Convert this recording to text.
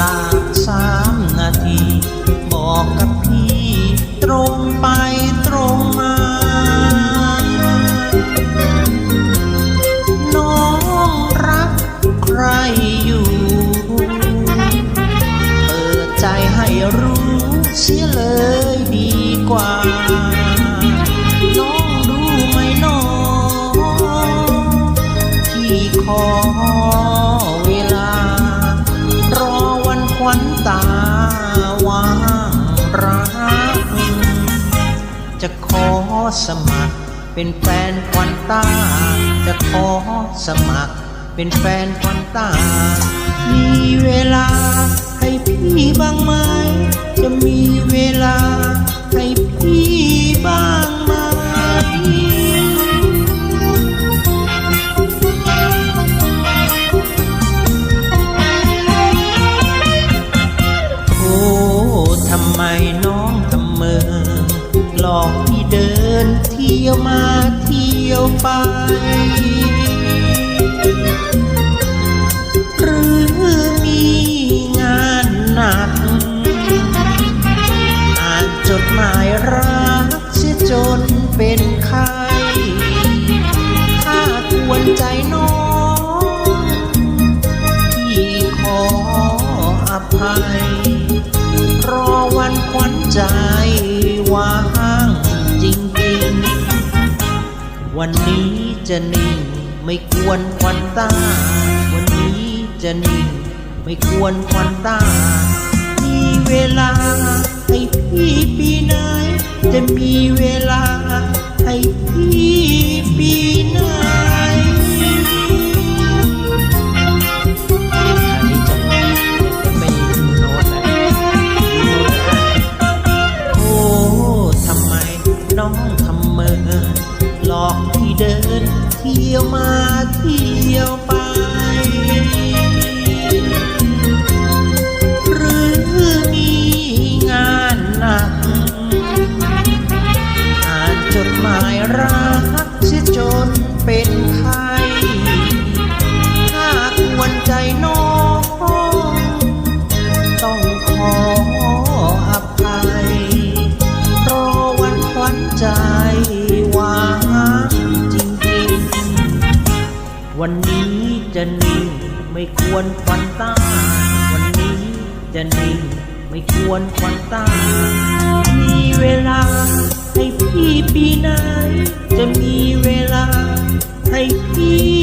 ลาสามนาที บอกกับพี่ตรงไปตรงมา น้องรักใครอยู่ เปิดใจให้รู้เสียเลยดีกว่า น้องรู้ไหมน้องที่ขอ ตาว่ารัก จะขอสมัครเป็นแฟนควันตา จะขอสมัครเป็นแฟนควันตา มีเวลาให้พี่บ้างไหม อกพี่เดินเที่ยวมาเที่ยวไป หรือมีงานหนัก อ่านจดหมายรักเสียจนเป็นไข้ถ้าควรใจน้องพี่ขออภัย รอวันขวัญใจว่าง วันนี้จะนิ่งไม่ควรควันตา วันนี้จะนิ่งไม่ควรควันตา มีเวลาให้พี่ปีไหน จะมีเวลาให้พี่ปีไหนอันนี้จะไม่โน้ตนะดูโน้ตนะโอ้ทำไมน้อง เป็นไข้ถ้าควรใจน้องต้องขออภัยรอวันขวัญใจวานจริงๆ วันนี้จะนิ่งไม่ควรควันตา วันนี้จะนิ่งไม่ควรควันตา มีเวลาให้พี่ปีไหนจะมีเวลา ในที่